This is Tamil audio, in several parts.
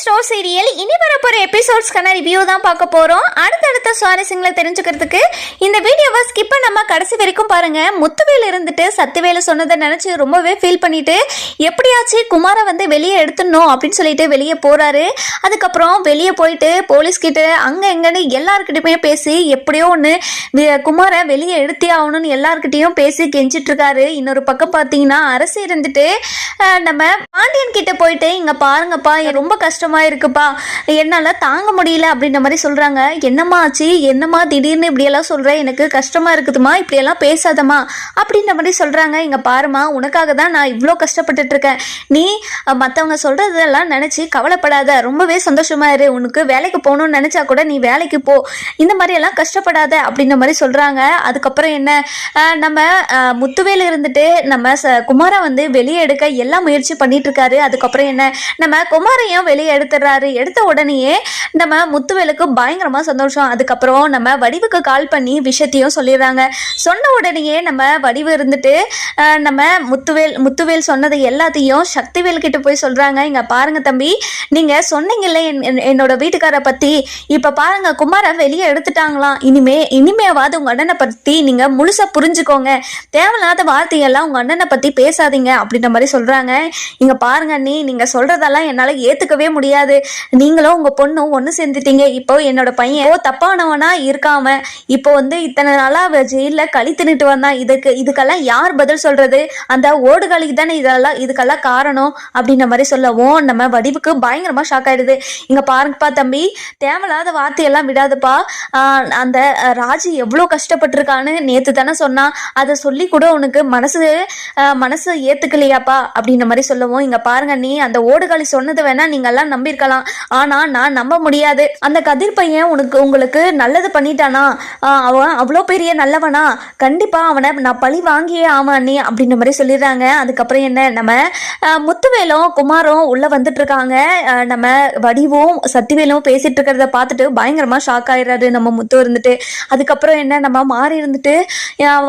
Store serial. இனி வரப்போற எபிசோட்ஸ்க்கான ரிவ்யூ தான் பார்க்க போறோம். அடுத்தடுத்த சுவாரஸ்யங்களை தெரிஞ்சுக்கிறதுக்கு இந்த வீடியோவை ஸ்கிப் நம்ம கடைசி வரைக்கும் பாருங்க. முத்துவேல் இருந்துட்டு சத்துவேலு சொன்னதை நினச்சி ரொம்பவே ஃபீல் பண்ணிட்டு எப்படியாச்சு குமாரை வந்து வெளியே எடுத்துடணும் அப்படின்னு சொல்லிட்டு வெளியே போகிறாரு அதுக்கப்புறம் வெளியே போயிட்டு போலீஸ்கிட்ட அங்கே எங்கன்னு எல்லாருக்கிட்டையுமே பேசி எப்படியோ ஒன்று குமாரை வெளியே எடுத்தே ஆகணும்னு எல்லாருக்கிட்டையும் பேசி கெஞ்சிட்ருக்காரு இன்னொரு பக்கம் பார்த்தீங்கன்னா அரசு இருந்துட்டு நம்ம பாண்டியன் கிட்ட போயிட்டு இங்கே பாருங்கப்பா எனக்கு ரொம்ப கஷ்டம் இருக்குப்பா. என்னால தாங்க முடியல அப்படின்ற மாதிரி சொல்றாங்க. என்னம்மா ஆச்சு? என்னம்மா திடீர்னு இப்படியெல்லாம் சொல்ற? எனக்கு கஷ்டமா இருக்குதுமா இப்படியெல்லாம் பேசாதம்மா. அப்படின்ற மாதிரி சொல்றாங்க. இங்க பாருமா உனக்காக தான் நான் இவ்வளோ கஷ்டப்பட்டுட்டு இருக்கேன். நீ மற்றவங்க மத்தவங்க சொல்றதெல்லாம் நினைச்சு கவலைப்படாத. ரொம்பவே சந்தோஷமா இரு. உனக்கு வேலைக்கு போகணும்னு நினைச்சா கூட நீ வேலைக்கு போ. இந்த மாதிரி எல்லாம் கஷ்டப்படாத அப்படின்ற மாதிரி சொல்றாங்க. அதுக்கப்புறம் என்ன? நம்ம முத்துவேல இருந்துட்டு நம்ம ச குமாரை வந்து வெளியே எடுக்க எல்லா முயற்சி பண்ணிட்டு இருக்காரு. அதுக்கப்புறம் என்ன? நம்ம குமாரையும் வெளியே எடுத்துடுறாரு. எடுத்த உடனேயே நம்ம முத்துவேலுக்கு பயங்கரமா சந்தோஷம். அதுக்கப்புறம் நம்ம வடிவுக்கு கால் பண்ணி விஷயத்தையும் சொல்லிடுறாங்க. சொன்ன உடனேயே நம்ம வடிவு இருந்துட்டு நம்ம முத்துவேல் முத்துவேல் சொன்னது எல்லாத்தையும் சக்திவேல் கிட்ட போய் சொல்றாங்க. இங்க பாருங்க தம்பி நீங்க சொன்னீங்கல்ல என்- என்- என்னோட வீட்டுக்கார பத்தி. இப்ப பாருங்க குமாரை வெளியே எடுத்துட்டாங்களாம். இனிமே இனிமேவாது உங்க அண்ணனை பத்தி நீங்க முழுசா புரிஞ்சுக்கோங்க. தேவையில்லாத வார்த்தையெல்லாம் உங்க அண்ணனை பத்தி பேசாதீங்க அப்படின்ற மாதிரி சொல்றாங்க. இங்க பாருங்க நீ நீங்க சொல்றதெல்லாம் என்னால ஏத்துக்கவே முடியாது. நீங்களும் உங்க பொண்ணும் ஒன்று சேர்ந்துட்டீங்க. இப்போ என்னோட பையன் இப்போ தப்பானவனா இருக்காம இப்போ வந்து இத்தனை நாளா அவ ஜெயில களி தின்னுட்டு வந்தான். இதுக்கு இதுக்கெல்லாம் யார் பதில் சொல்றது? அந்த ஓடுகளுக்கு தானே இதெல்லாம் இதுக்கெல்லாம் காரணம் அப்படின்ற மாதிரி சொல்லவும் நம்ம வடிவுக்கு பயங்கரமா ஷாக் ஆயிடுது. இங்க பாருங்கப்பா தம்பி தேவையில்லாத வார்த்தையெல்லாம் விடாதுப்பா. அந்த ராஜி எவ்வளோ கஷ்டப்பட்டிருக்கான்னு நேத்து தானே சொன்னான் அதை சொல்லி கூட உனக்கு மனசு மனசு ஏத்துக்கலையாப்பா அப்படின்ற மாதிரி சொல்லவும். இங்க பாருங்க நீ அந்த ஓடுகாலி சொன்னது வேணா நீங்க எல்லாம் நம்பியிருக்கலாம். ஆனா நான் நம்ப முடியாது. அந்த கதிர் பையன் உனக்கு உங்களுக்கு நல்லது பண்ணிட்டானா? அவன் அவ்வளோ பெரிய நல்லவனா? கண்டிப்பா அவனை நான் பழி வாங்கியே ஆவான் நீ அப்படின்ற மாதிரி சொல்லிடுறாங்க. அதுக்கப்புறம் என்ன? நம்ம முத்துவேலும் குமாரும் உள்ள வந்துட்டு இருக்காங்க நம்ம வடிவும் சத்திவேலும் பேசிட்டு இருக்கிறத பார்த்துட்டு பயங்கரமா ஷாக் ஆயிடுறாரு நம்ம முத்து இருந்துட்டு. அதுக்கப்புறம் என்ன? நம்ம மாறி இருந்துட்டு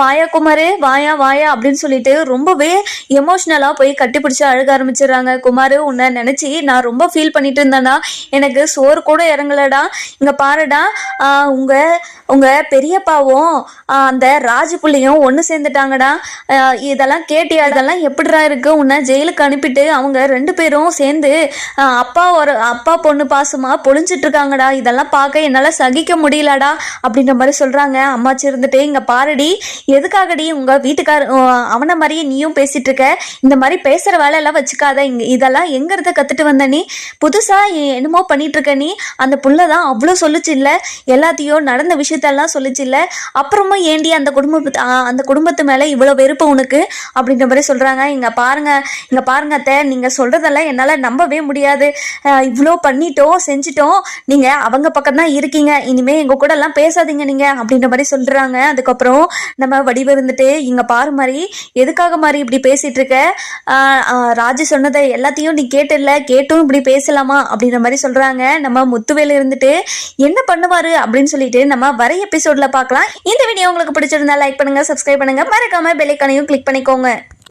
வாயா குமாரு வாயா வாயா அப்படின்னு சொல்லிட்டு ரொம்பவே எமோஷ்னலா போய் கட்டிப்பிடிச்சு அழுக ஆரம்பிச்சிடுறாங்க. குமாரு உன்னை நினைச்சு நான் ரொம்ப ஃபீல் பண்ணிட்டு இருந்தேன்னா எனக்கு சோறு கூட இறங்கலடா. இங்க பாருடா உங்கள் உங்க உங்க பெரியப்பாவும் அந்த ராஜு புள்ளியும் ஒன்று சேர்ந்துட்டாங்கடா. இதெல்லாம் கேட்டியா? இதெல்லாம் எப்படிடா இருக்கு? உன்னை ஜெயிலுக்கு அனுப்பிட்டு அவங்க ரெண்டு பேரும் சேர்ந்து அப்பா ஒரு அப்பா பொண்ணு பாசமா பொழிஞ்சிட்டு இருக்காங்கடா. இதெல்லாம் பார்க்க என்னால் சகிக்க முடியலடா அப்படின்ற மாதிரி சொல்றாங்க. அம்மாச்சி இருந்துட்டு இங்க பாருடி எதுக்காகடி உங்க வீட்டுக்கார அவனை மாதிரியே நீயும் பேசிட்டு இருக்க? இந்த மாதிரி பேசுற வேலையெல்லாம் வச்சுக்காத. இங்க இதெல்லாம் எங்க கற்றுட்டு கத்துட்டு வந்த நீ? புதுசா என்னமோ பண்ணிட்டு இருக்க நீ? அந்த புள்ள தான் அவ்வளோ சொல்லுச்சு இல்லை. எல்லாத்தையும் நடந்த விஷயத்தெல்லாம் சொல்லிச்சு இல்ல. அப்புறமா ஏண்டி அந்த குடும்ப அந்த குடும்பத்து மேல இவ்வளோ வெறுப்பு உனக்கு? அப்படின்ற மாதிரி சொல்றாங்க. இங்க பாருங்க இங்க பாருங்க அத்தை. நீங்க சொல்றதெல்லாம் என்னால நம்பவே முடியாது. இவ்வளோ பண்ணிட்டோம் செஞ்சிட்டோம். நீங்க அவங்க பக்கம் தான் இருக்கீங்க. இனிமேல் எங்க கூட எல்லாம் பேசாதீங்க நீங்க அப்படின்ற மாதிரி சொல்றாங்க. அதுக்கப்புறம் நம்ம வடிவு இருந்துட்டு இங்க பாரு மாதிரி எதுக்காக மாதிரி இப்படி பேசிட்டு இருக்க? ஆஹ் ராஜு சொன்னதை எல்லாத்தையும் நீ கேட்டில்ல. கேட்டும் இப்படி பேசலாமா? அப்படின்ற மாதிரி சொல்றாங்க. நம்ம முத்துவேல் இருந்துட்டு என்ன பண்ணுவாரு? அப்படின்னு சொல்லிட்டு நம்ம வர எபிசோட்ல பார்க்கலாம். இந்த வீடியோ உங்களுக்கு பிடிச்சிருந்தா லைக் பண்ணுங்க சப்ஸ்கிரைப் பண்ணுங்க. மறக்காம பெல்லைக்கானையும் கிளிக் பண்ணிக்கோங்க.